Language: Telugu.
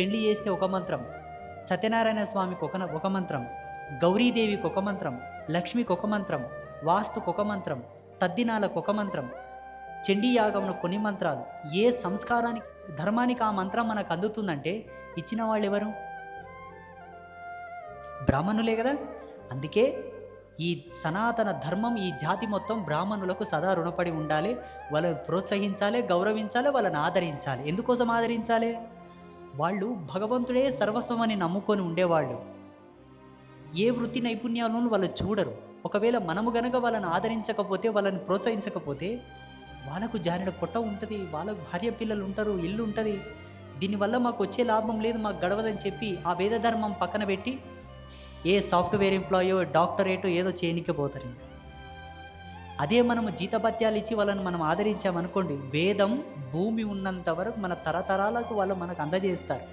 పెళ్ళి చేస్తే ఒక మంత్రం సత్యనారాయణ స్వామికి ఒక ఒక మంత్రం గౌరీదేవికి ఒక మంత్రం లక్ష్మికి ఒక మంత్రం వాస్తుకు ఒక మంత్రం తద్దినాలకు ఒక మంత్రం చండీ యాగంలో కొన్ని మంత్రాలు. ఏ సంస్కారానికి ధర్మానికి ఆ మంత్రం మనకు అందుతుందంటే ఇచ్చిన వాళ్ళు ఎవరు? బ్రాహ్మణులే కదా. అందుకే ఈ సనాతన ధర్మం ఈ జాతి మొత్తం బ్రాహ్మణులకు సదా రుణపడి ఉండాలి. వాళ్ళని ప్రోత్సహించాలి గౌరవించాలి వాళ్ళని ఆదరించాలి. ఎందుకోసం ఆదరించాలి? వాళ్ళు భగవంతుడే సర్వస్వం అని నమ్ముకొని ఉండేవాళ్ళు. ఏ వృత్తి నైపుణ్యాలను వాళ్ళు చూడరు. ఒకవేళ మనము గనక వాళ్ళని ఆదరించకపోతే వాళ్ళని ప్రోత్సహించకపోతే వాళ్ళకు జారిన పొట్ట ఉంటుంది వాళ్ళకు భార్య పిల్లలు ఉంటారు ఇల్లు ఉంటుంది. దీనివల్ల మాకు వచ్చే లాభం లేదు మాకు గడవదని చెప్పి ఆ వేద ధర్మం పక్కన పెట్టి ఏ సాఫ్ట్వేర్ ఎంప్లాయో డాక్టరేటో ఏదో చేయనికి ఇంకా. అదే మనం జీతభత్యాలు ఇచ్చి వాళ్ళని మనం ఆదరించామనుకోండి వేదం భూమి ఉన్నంత వరకు మన తరతరాలకు వాళ్ళు మనకు అందజేస్తారు.